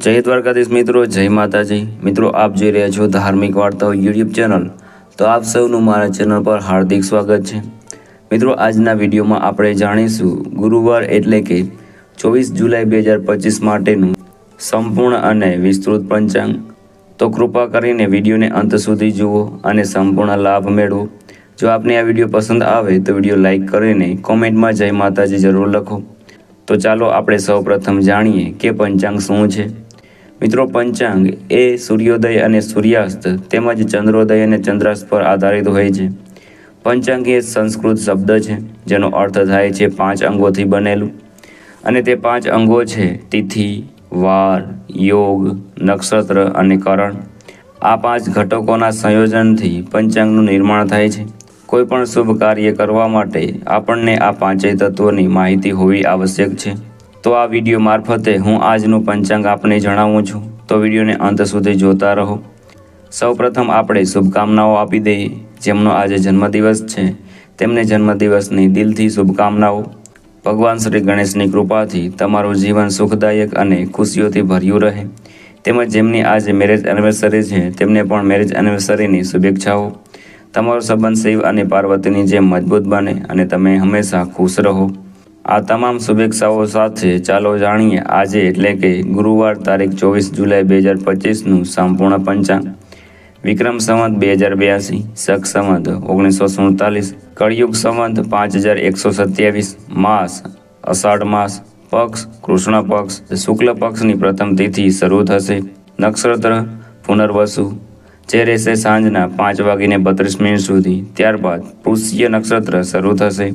જય દ્વારકાધીશ મિત્રો, જય માતાજી. મિત્રો, આપ જોઈ રહ્યા છો ધાર્મિક વાર્તાઓ યુટ્યુબ ચેનલ. તો આપ સૌનું મારા ચેનલ પર હાર્દિક સ્વાગત છે. મિત્રો, આજના વિડીયોમાં આપણે જાણીશું ગુરુવાર એટલે કે ચોવીસ જુલાઈ બે હજાર પચીસ માટેનું સંપૂર્ણ અને વિસ્તૃત પંચાંગ. તો કૃપા કરીને વિડીયોને અંત સુધી જુઓ અને સંપૂર્ણ લાભ મેળવો. જો આપને આ વીડિયો પસંદ આવે તો વીડિયો લાઇક કરીને કોમેન્ટમાં જય માતાજી જરૂર લખો. તો ચાલો આપણે સૌપ્રથમ જાણીએ કે પંચાંગ શું છે. મિત્રો, પંચાંગ એ સૂર્યોદય અને સૂર્યાસ્ત તેમજ ચંદ્રોદય અને ચંદ્રાસ્ત પર આધારિત હોય છે. પંચાંગ એ સંસ્કૃત શબ્દ છે, જેનો અર્થ થાય છે પાંચ અંગોથી બનેલું. અને તે પાંચ અંગો છે, તિથિ, વાર, યોગ, નક્ષત્ર અને કરણ. આ પાંચ ઘટકોના સંયોજનથી પંચાંગનું નિર્માણ થાય છે. કોઈપણ શુભ કાર્ય કરવા માટે આપણને આ પાંચેય તત્વોની માહિતી હોવી આવશ્યક છે. તો આ વીડિયો મારફતે હું આજનું પંચાંગ આપને જણાવું છું. તો વિડીયોને અંત સુધી જોતા રહો. સૌપ્રથમ આપણે શુભકામનાઓ આપી દઈએ. જેમનો આજે જન્મદિવસ છે, તેમને જન્મદિવસની દિલથી શુભકામનાઓ. ભગવાન શ્રી ગણેશની કૃપાથી તમારું જીવન સુખદાયક અને ખુશીઓથી ભર્યું રહે. તેમજ જેમની આજે મેરેજ એનિવર્સરી છે, તેમને પણ મેરેજ એનિવર્સરીની શુભેચ્છાઓ. તમારો સંબંધ શિવ અને પાર્વતીની જેમ મજબૂત બને અને તમે હંમેશા ખુશ રહો. આ તમામ શુભેચ્છાઓ સાથે ચાલો જાણીએ આજે એટલે કે ગુરુવાર તારીખ ચોવીસ જુલાઈ બે હજાર પચીસનું સંપૂર્ણ પંચાંગ. વિક્રમ સંવત બે હજાર બ્યાસી, શક સંવત ઓગણીસો સુડતાલીસ, કળિયુગ સંવત પાંચ હજાર એકસો સત્યાવીસ, માસ, અષાઢ માસ, પક્ષ, કૃષ્ણ પક્ષ, શુક્લ પક્ષની પ્રથમ તિથિ શરૂ થશે. નક્ષત્ર, પુનર્વસુ જે રહેશે સાંજના પાંચ વાગીને બત્રીસ મિનિટ સુધી, ત્યારબાદ પુષ્ય નક્ષત્ર શરૂ થશે.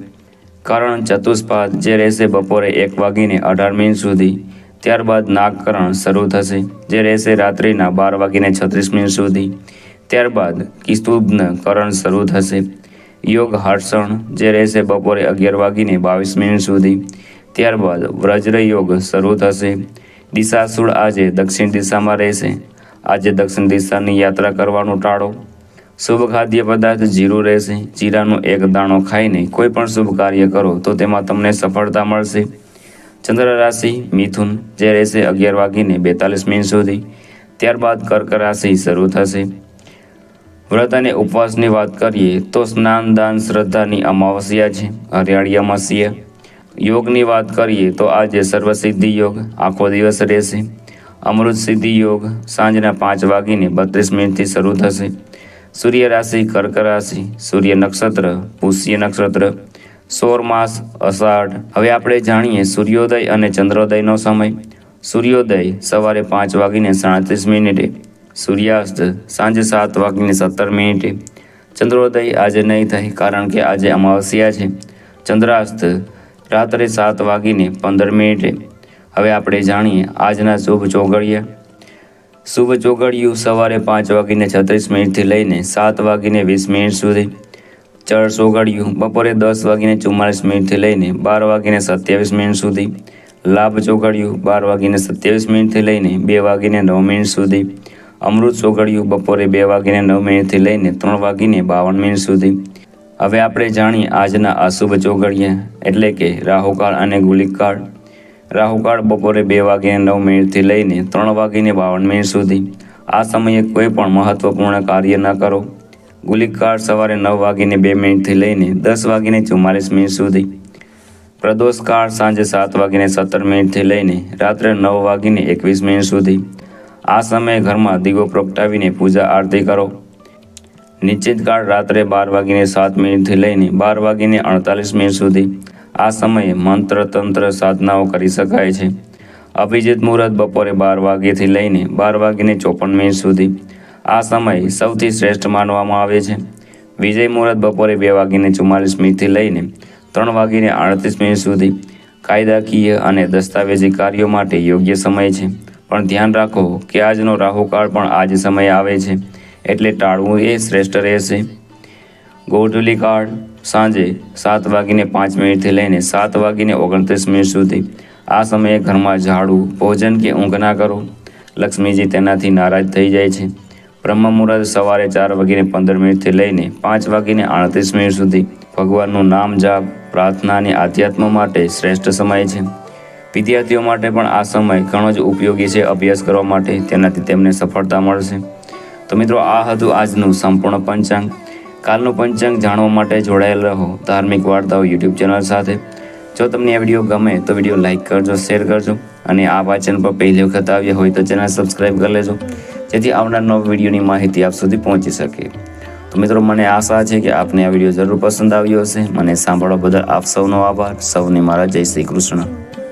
કરણ ચતુષ્પાદ જે રહેશે બપોરે એક વાગીને અઢાર મિનિટ સુધી. ત્યારબાદ નાગકરણ શરૂ થશે, જે રહેશે રાત્રિના બાર વાગીને છત્રીસ મિનિટ સુધી. ત્યારબાદ કિસ્તુભ્ન કરણ શરૂ થશે. યોગ હર્ષણ જે રહેશે બપોરે અગિયાર વાગીને બાવીસ મિનિટ સુધી. ત્યારબાદ વ્રજ્ર યોગ શરૂ થશે. દિશાસુળ આજે દક્ષિણ દિશામાં રહેશે. આજે દક્ષિણ દિશાની યાત્રા કરવાનું ટાળો. શુભ ખાદ્ય પદાર્થ જીરું રહેશે, જીરાનો એક દાણો ખાઈને કોઈ પણ શુભ કાર્ય કરો તો તેમાં તમને સફળતા મળશે. ચંદ્ર રાશિ મિથુન, જે રહેશે અગિયાર વાગીને બેતાલીસ મિનિટ સુધી. ત્યારબાદ કર્ક રાશિ શરૂ થશે. વ્રત અને ઉપવાસની વાત કરીએ તો સ્નાન, દાન, શ્રદ્ધાની અમાવસ્યા છે, હરિયાળી અમાસ્યા યોગની વાત કરીએ તો આજે સર્વસિદ્ધિ યોગ, આખો દિવસ રહેશે. અમૃત સિદ્ધિ યોગ સાંજના પાંચ વાગીને બત્રીસ મિનિટથી શરૂ થશે. સૂર્ય રાશિ, કર્ક રાશિ, સૂર્ય નક્ષત્ર, પુષ્ય નક્ષત્ર સોર માસ, અષાઢ. હવે આપણે જાણીએ સૂર્યોદય અને ચંદ્રોદયનો સમય. સૂર્યોદય સવારે પાંચ વાગીને સાડત્રીસ મિનિટે, સૂર્યાસ્ત સાંજે સાત વાગીને સત્તર મિનિટે. ચંદ્રોદય આજે નહીં થાય કારણ કે આજે અમાવસ્યા છે. ચંદ્રાસ્ત રાત્રે સાત વાગીને પંદર મિનિટે. હવે આપણે જાણીએ આજના શુભ ચોગડિયા શુભ ચોગડિયું સવારે પાંચ વાગીને છત્રીસ મિનિટથી લઈને સાત વાગીને વીસ મિનિટ સુધી. ચળ ચોગડિયું બપોરે દસ વાગીને ચુમ્માલીસ મિનિટથી લઈને બાર વાગીને સત્યાવીસ મિનિટ સુધી. લાભ ચોગડિયું બાર વાગીને સત્યાવીસ મિનિટથી લઈને બે વાગીને નવ મિનિટ સુધી. અમૃત ચોગડિયું બપોરે બે વાગીને નવ મિનિટથી લઈને ત્રણ વાગીને બાવન મિનિટ સુધી. હવે આપણે જાણીએ આજના અશુભ ચોગડિયા એટલે કે રાહુકાળ અને ગુલિકાળ રાહુકાળ બપોરે બે વાગીને નવ મિનિટથી લઈને ત્રણ વાગીને બાવન મિનિટ સુધી. આ સમયે કોઈ પણ મહત્વપૂર્ણ કાર્ય ન કરો. ગુલિકાળ સવારે નવ વાગીને બે મિનિટથી લઈને દસ વાગીને ચુમ્માલીસ મિનિટ સુધી. પ્રદોષકાળ સાંજે સાત વાગીને સત્તર મિનિટથી લઈને રાત્રે નવ વાગીને એકવીસ મિનિટ સુધી. આ સમયે ઘરમાં દીવો પ્રગટાવીને પૂજા આરતી કરો. નિશ્ચિત કાળ રાત્રે બાર વાગીને સાત મિનિટથી લઈને બાર વાગીને અડતાલીસ મિનિટ સુધી. આ સમયે મંત્ર તંત્ર સાધનાઓ કરી શકાય છે. અભિજીત મુહૂર્ત બપોરે બાર વાગ્યાથી લઈને બાર વાગીને ચોપન મિનિટ સુધી. આ સમય સૌથી શ્રેષ્ઠ માનવામાં આવે છે. વિજય મુહૂર્ત બપોરે બે વાગીને ચુમ્માલીસ મિનિટથી લઈને ત્રણ વાગીને આડત્રીસ મિનિટ સુધી. કાયદાકીય અને દસ્તાવેજી કાર્યો માટે યોગ્ય સમય છે. પણ ધ્યાન રાખો કે આજનો રાહુકાળ પણ આજ સમયે આવે છે. એટલે ટાળવું એ શ્રેષ્ઠ રહેશે. ગોઢલી કાળ સાંજે સાત વાગીને પાંચ મિનિટથી લઈને સાત વાગીને ઓગણત્રીસ મિનિટ સુધી. આ સમયે ઘરમાં ઝાડુ, ભોજન કે ઊંઘ ના કરો. લક્ષ્મીજી તેનાથી નારાજ થઈ જાય છે. બ્રહ્મ મુહૂર્ત સવારે ચાર વાગીને પંદર મિનિટથી લઈને પાંચ વાગીને આડત્રીસ મિનિટ સુધી ભગવાનનું નામ જાપ, પ્રાર્થના અને આધ્યાત્મ માટે શ્રેષ્ઠ સમય છે. વિદ્યાર્થીઓ માટે પણ આ સમય ઘણો જ ઉપયોગી છે અભ્યાસ કરવા માટે. તેનાથી તેમને સફળતા મળશે. તો મિત્રો, આ હતું આજનું સંપૂર્ણ પંચાંગ. કાલનું પંચાંગ જાણવા માટે જોડાયેલ રહો ધાર્મિક વાર્તાઓ યુટ્યુબ ચેનલ સાથે. જો તમને આ વીડિયો ગમે તો વીડિયો લાઇક કરજો, શેર કરજો અને આ વાંચન પર પહેલી વખત આવ્યા હોય તો ચેનલ સબસ્ક્રાઈબ કરી લેજો, જેથી આવનાર નવ વિડીયોની માહિતી આપ સુધી પહોંચી શકે. તો મિત્રો, મને આશા છે કે આપને આ વીડિયો જરૂર પસંદ આવ્યો હશે. મને સાંભળવા બદલ આપ સૌનો આભાર. સૌને મારા જય શ્રી કૃષ્ણ.